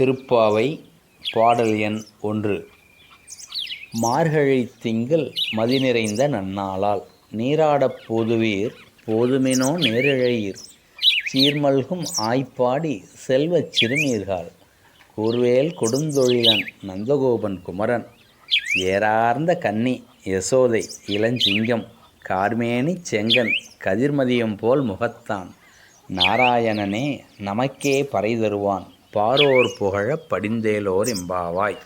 திருப்பாவை பாடல் எண் ஒன்று. மார்கழி திங்கள் மதி நிறைந்த நன்னாளால் நீராடப் போதுவீர் போதுமினோ நேரிழையீர். சீர்மல்கும் ஆய்ப்பாடி செல்வச் சிறுமீர்கள் கூர்வேல் கொடுந்தொழிலன் நந்தகோபன் குமரன். ஏறார்ந்த கன்னி யசோதை இளஞ்சிங்கம் கார்மேனி செங்கன் கதிர்மதியம் போல் முகத்தான். நாராயணனே நமக்கே பறை தருவான். பாரோர் புகழ படிந்தேலோர் எம்பாவாய்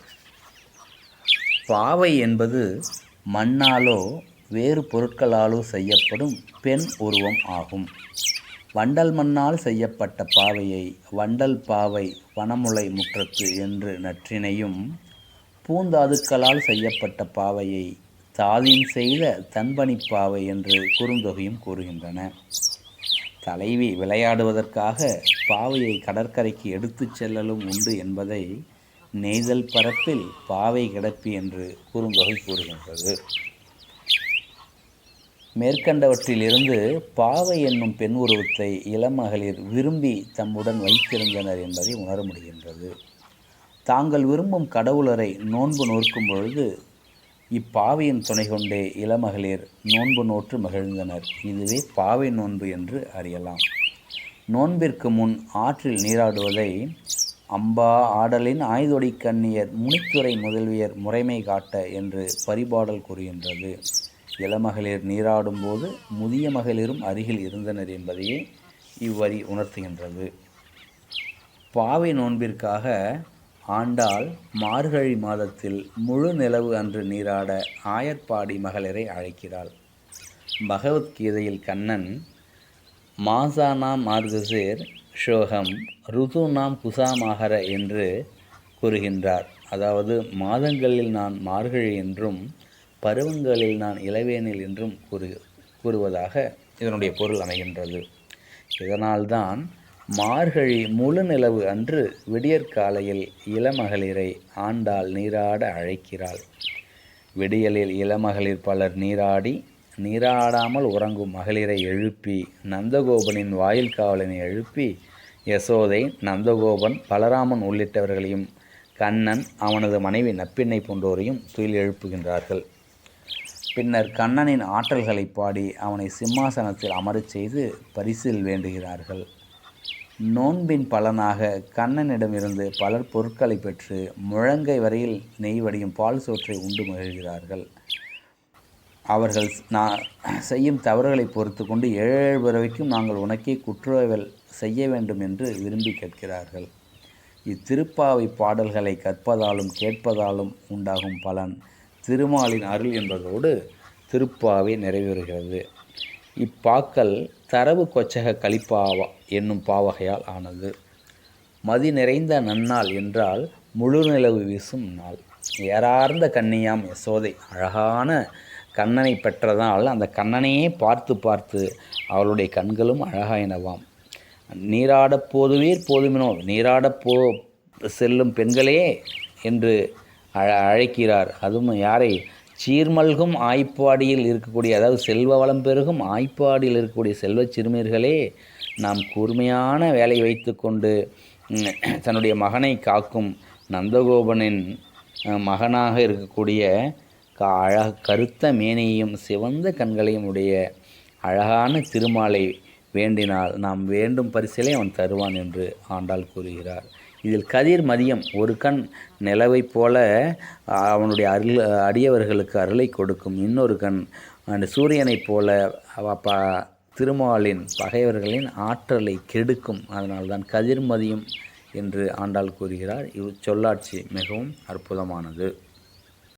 பாவை என்பது மண்ணாலோ வேறு பொருட்களாலோ செய்யப்படும் பெண் உருவம் ஆகும். வண்டல் மண்ணால் செய்யப்பட்ட பாவையை வண்டல் பாவை வனமுலை முற்றத்து என்று நற்றினையும் பூந்தாதுக்களால் செய்யப்பட்ட பாவையை தாதின் செய்த தன்பனி பாவை என்று குறுந்தொகையும் கூறுகின்றன. தலைவி விளையாடுவதற்காக பாவையை கடற்கரைக்கு எடுத்துச் செல்லலும் உண்டு என்பதை நெய்தல் பரப்பில் பாவை கிடப்பி என்று குறுந்தொகை கூறுகின்றது. மேற்கண்டவற்றிலிருந்து பாவை என்னும் பெண் உருவத்தை இளமகளிர் விரும்பி தம்முடன் வைத்திருந்தனர் என்பதை உணர முடிகின்றது. தாங்கள் விரும்பும் கடவுளரை நோன்பு நோக்கும் பொழுது இப்பாவையின் துணை கொண்டே இளமகளிர் நோன்பு நோற்று மகிழ்ந்தனர். இதுவே பாவை நோன்பு என்று அறியலாம். நோன்பிற்கு முன் ஆற்றில் நீராடுவதை அம்பா ஆடலின் ஆய்தொடி கண்ணியர் முனித்துறை முதல்வியர் முறைமை காட்ட என்று பரிபாடல் கூறுகின்றது. இளமகளிர் நீராடும்போது முதிய மகளிரும் அருகில் இருந்தனர் என்பதையே இவ்வரி உணர்த்துகின்றது. பாவை நோன்பிற்காக ஆண்டாள் மார்கழி மாதத்தில் முழு நிலவு அன்று நீராட ஆயர்பாடி மகளிரை அழைக்கிறாள். பகவத்கீதையில் கண்ணன் மாசானாம் மார்கசேர் ஷோகம் ருதுனாம் குசாமாகர என்று கூறுகின்றார். அதாவது மாதங்களில் நான் மார்கழி என்றும் பருவங்களில் நான் இளவேனில் என்றும் கூறு கூறுவதாக இதனுடைய பொருள் அமைகின்றது. இதனால்தான் மார்கழி முழு நிலவு அன்று விடியற்காலையில் இளமகளிரை ஆண்டாள் நீராட அழைக்கிறாள். விடியலில் இளமகளிர் பலர் நீராடி நீராடாமல் உறங்கும் மகளிரை எழுப்பி நந்தகோபனின் வாயில் காவலனை எழுப்பி யசோதை நந்தகோபன் பலராமன் உள்ளிட்டவர்களையும் கண்ணன் அவனது மனைவி நப்பிண்ணை போன்றோரையும் துயில் எழுப்புகின்றார்கள். பின்னர் கண்ணனின் ஆற்றல்களை பாடி அவனை சிம்மாசனத்தில் அமரச் செய்து பரிசில் வேண்டுகிறார்கள். நோன்பின் பலனாக கண்ணனிடமிருந்து பலர் பொருட்களை பெற்று முழங்கை வரையில் நெய் வடியும் பால் சோற்றை உண்டு மகிழ்கிறார்கள். அவர்கள் நான் செய்யும் தவறுகளை பொறுத்து கொண்டு ஏழு பிறவைக்கும் நாங்கள் உனக்கே குற்றவியல் செய்ய வேண்டும் என்று விரும்பி கேட்கிறார்கள். இத்திருப்பாவை பாடல்களை கற்பதாலும் கேட்பதாலும் உண்டாகும் பலன் திருமாலின் அருள் என்பதோடு திருப்பாவை நிறைவேறுகிறது. இப்பாக்கள் தரவு கொச்சக கலிப்பாவா என்னும் பாவகையால் ஆனது. மதி நிறைந்த நன்னாள் என்றால் முழு நிலவு வீசும் நாள். ஏறார்ந்த கன்னியாம் யசோதை அழகான கண்ணனை பெற்றதால் அந்த கண்ணனையே பார்த்து பார்த்து அவளுடைய கண்களும் அழகாயினவாம். நீராடப் போதுவீர் போதுமினோ நீராடப் போ செல்லும் பெண்களே என்று அழ அழைக்கிறார். அதுவும் யாரை? சீர்மல்கும் ஆய்ப்பாடியில் இருக்கக்கூடிய அதாவது செல்வ வளம் பெருகும் ஆய்ப்பாடியில் இருக்கக்கூடிய செல்வச் சிறுமியர்களே நாம் கூர்மையான வேலை வைத்துக்கொண்டு தன்னுடைய மகனை காக்கும் நந்தகோபனின் மகனாக இருக்கக்கூடிய கா அழக கருத்த மேனையும் சிவந்த கண்களையும் உடைய அழகான திருமாலை வேண்டினால் நாம் வேண்டும் பரிசிலை அவன் தருவான் என்று ஆண்டாள் கூறுகிறார். இதில் கதிர் மதியம் ஒரு கண் நிலவைப் போல அவனுடைய அருள் அடியவர்களுக்கு அருளை கொடுக்கும். இன்னொரு கண் அந்த சூரியனைப் போல அப்பா திருமாலின் பகைவர்களின் ஆற்றலை கெடுக்கும். அதனால்தான் கதிர்மதியம் என்று ஆண்டாள் கூறுகிறார். இவ் சொல்லாட்சி மிகவும் அற்புதமானது.